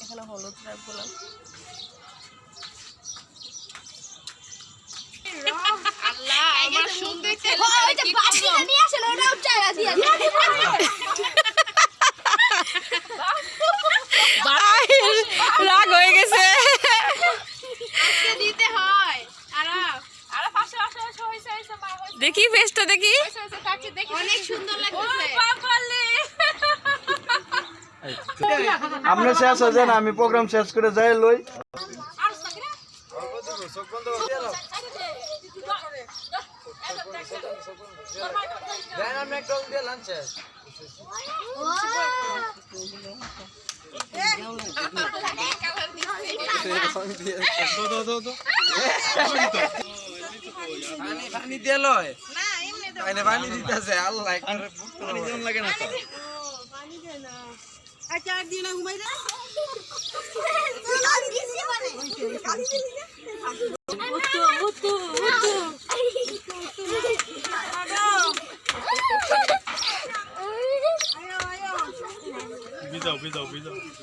এখানে হলুদ ট্রাপগুলো আল্লাহ আমার সুন্দর রাগ হয়ে গেছে দিতে হয় আরও আরও পাশে পাশে পাশে হইছে হইছে মা হইছে দেখি ফেসটা দেখি হইছে হইছে কাকি দেখি অনেক সুন্দর আপনি শেষ হয়ে যান আমি প্রোগ্রাম শেষ করে যাই লই। পানি দিয়ে লয়। পানি পানি দিতেছে আল্লাহ পানি যেমন লাগে না তো।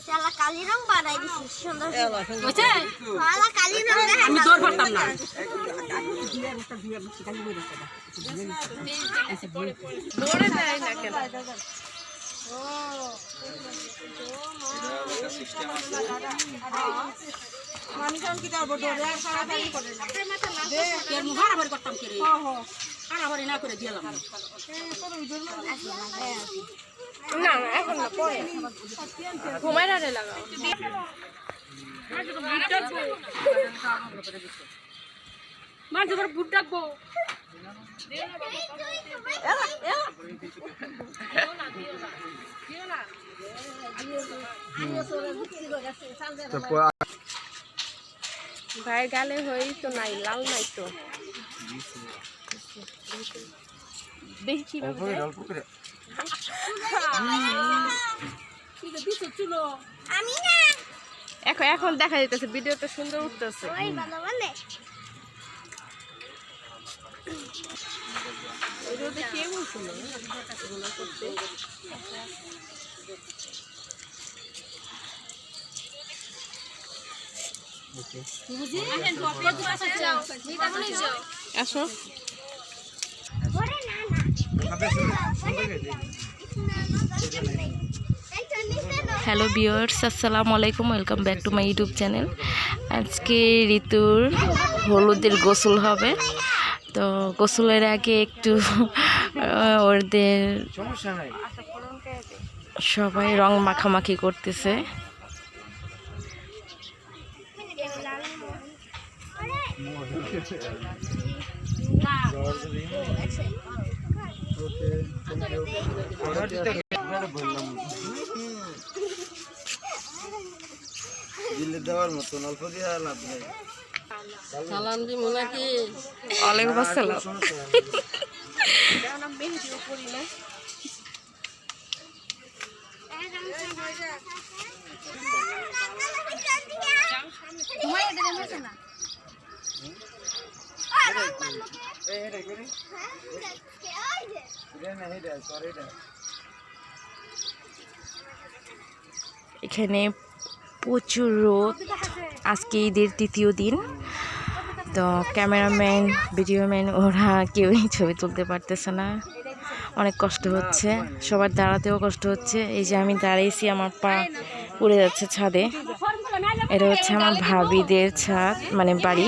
শালা কালি রং বানাই দিছিস সুন্দর শালা কালি রং আমি দৌড় পারতাম না। না কেন না না এখন না। পরে ঘুমাই রাখে লাগাও মাঝে করে বুট ডাকবো। ভাইয়ের গালে হই তো নাই লাল নাই তো। এখন এখন দেখা যাইতেছে ভিডিওতে সুন্দর উঠতেছে। হ্যালো বিয়ার্স আসসালামু আলাইকুম, welcome back to my YouTube channel. আজকে ঋতুর হলুদের গোসল হবে। তো গোসলের আগে একটু ওদের সবাই রং মাখামাখি করতেছে। দিলে দেওয়ার মতন, অল্প দিয়ে লাভ নেই। ওয়ালাইকুম আসসালাম এটা না এটা সরি এটা এখানে প্রচুর রোদ। আজকে ঈদের তৃতীয় দিন। তো ক্যামেরাম্যান, ভিডিওম্যান, ওরা কেউই ছবি তুলতে পারতেছে না। অনেক কষ্ট হচ্ছে। সবার দাঁড়াতেও কষ্ট হচ্ছে। এই যে আমি দাঁড়িয়েছি, আমার পা উড়ে যাচ্ছে ছাদে। এটা হচ্ছে আমার ভাবিদের ছাদ মানে বাড়ি।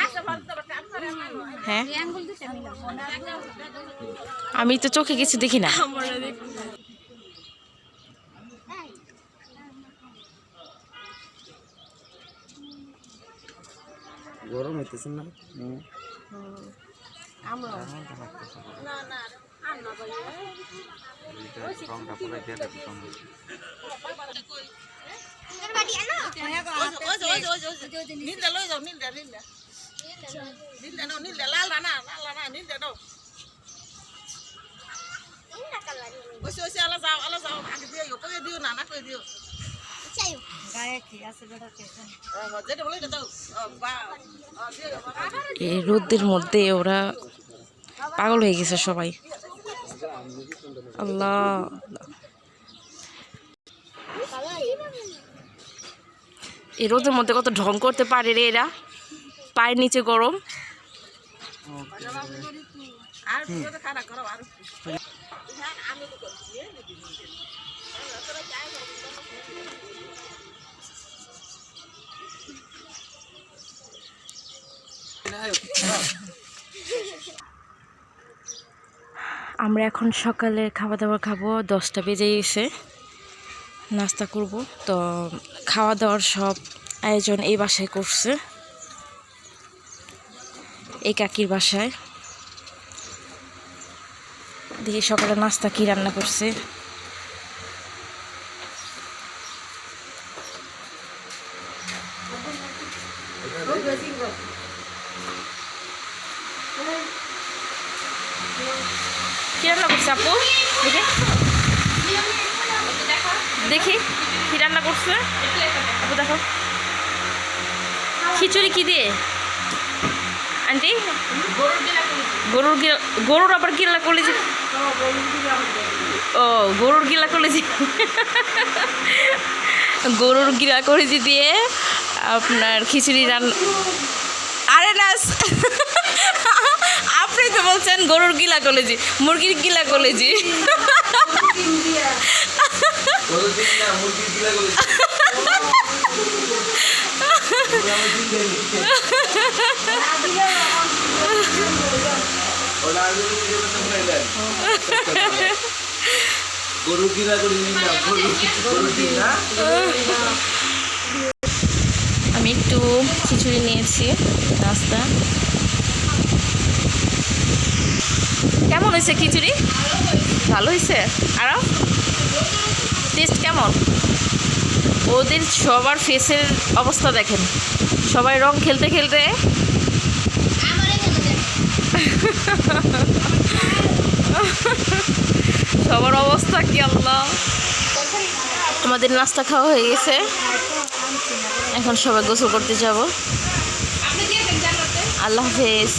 হ্যাঁ? আমি তো চোখে কিছু দেখি না। গরম হইতেছে না? আনো। লই যাও নীলটা নীলটা এই রোদের মধ্যে ওরা পাগল হয়ে গেছে সবাই। আল্লাহ। এই রোদের মধ্যে কত ঢং করতে পারে রে এরা? পায়ের নিচে গরম। আমরা এখন সকালে খাওয়া দাওয়া খাব, দশটা বেজে গেছে নাস্তা করব। তো খাওয়া দাওয়ার সব আয়োজন এই বাসায় করছে। এই কাকির বাসায়। দেখি সকালে নাস্তা কি রান্না করছে। কি রান্না করছে আপু? দেখি। দেখি, কি রান্না করছে? আপু দেখো। খিচুড়ি কি দিয়ে? আন্টি? গরুর গরুর আবার গিলা কলেজি? ও, গরুর গিলা কলেজি। গরুর গিলা কলেজি দিয়ে আপনার খিচুড়ি রান্না আরে না, আপনি তো বলছেন গরুর গিলা কলেজি মুরগির গিলা কলেজি। আমি একটু খিচুড়ি নিয়েছি নাস্তা। কেমন হয়েছে খিচুড়ি? ভালো হয়েছে। আরও টেস্ট কেমন? ওদের সবার ফেসের অবস্থা দেখেন। সবাই রং খেলতে খেলতে সবার অবস্থা কি আল্লাহ? আমাদের নাস্তা খাওয়া হয়ে গেছে। এখন সবাই গোসল করতে যাব। আল্লাহ হাফেজ।